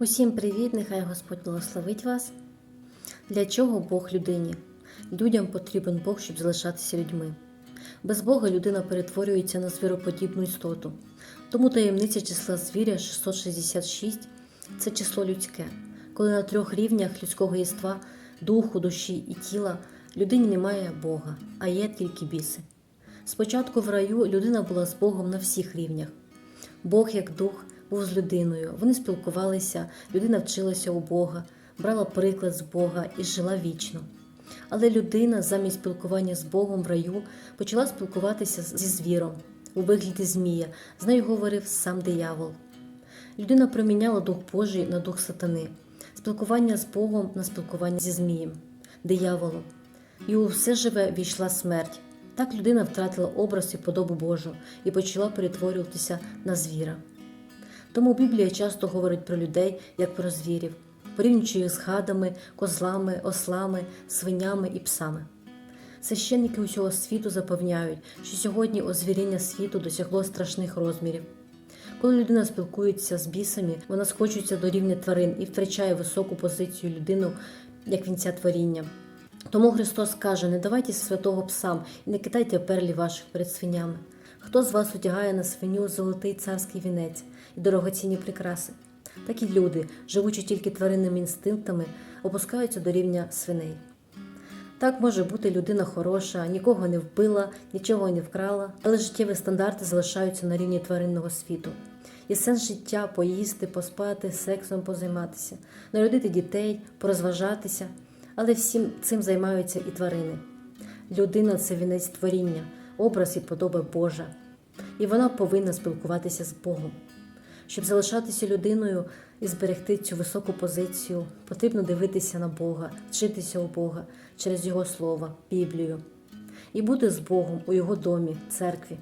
Усім привіт! Нехай Господь благословить вас. Для чого Бог людині? Людям потрібен Бог, щоб залишатися людьми. Без Бога людина перетворюється на звіроподібну істоту. Тому таємниця числа звіря 666 це число людське, коли на трьох рівнях людського єства, духу, душі і тіла людині немає Бога, а є тільки біси. Спочатку в раю людина була з Богом на всіх рівнях. Бог, як дух, був з людиною. Вони спілкувалися, людина вчилася у Бога, брала приклад з Бога і жила вічно. Але людина замість спілкування з Богом в раю почала спілкуватися зі звіром у вигляді Змія. З нею говорив сам диявол. Людина проміняла дух Божий на дух сатани, спілкування з Богом на спілкування зі Змієм, дияволом. І у все живе війшла смерть. Так людина втратила образ і подобу Божу і почала перетворюватися на звіра. Тому Біблія часто говорить про людей як про звірів, порівнюючи їх з гадами, козлами, ослами, свинями і псами. Священники усього світу запевняють, що сьогодні озвіріння світу досягло страшних розмірів. Коли людина спілкується з бісами, вона схочується до рівня тварин і втрачає високу позицію людину як вінця творіння. Тому Христос каже: не давайте святого псам і не кидайте перлі ваших перед свинями. Хто з вас одягає на свиню золотий царський вінець і дорогоцінні прикраси? Так і люди, живучи тільки тваринними інстинктами, опускаються до рівня свиней. Так може бути людина хороша, нікого не вбила, нічого не вкрала, але життєві стандарти залишаються на рівні тваринного світу. І сенс життя поїсти, поспати, сексом позайматися, народити дітей, порозважатися, але всім цим займаються і тварини. Людина це вінець творіння, образ і подоба Божа, і вона повинна спілкуватися з Богом. Щоб залишатися людиною і зберегти цю високу позицію, потрібно дивитися на Бога, вчитися у Бога через Його Слово, Біблію, і бути з Богом у Його домі, церкві.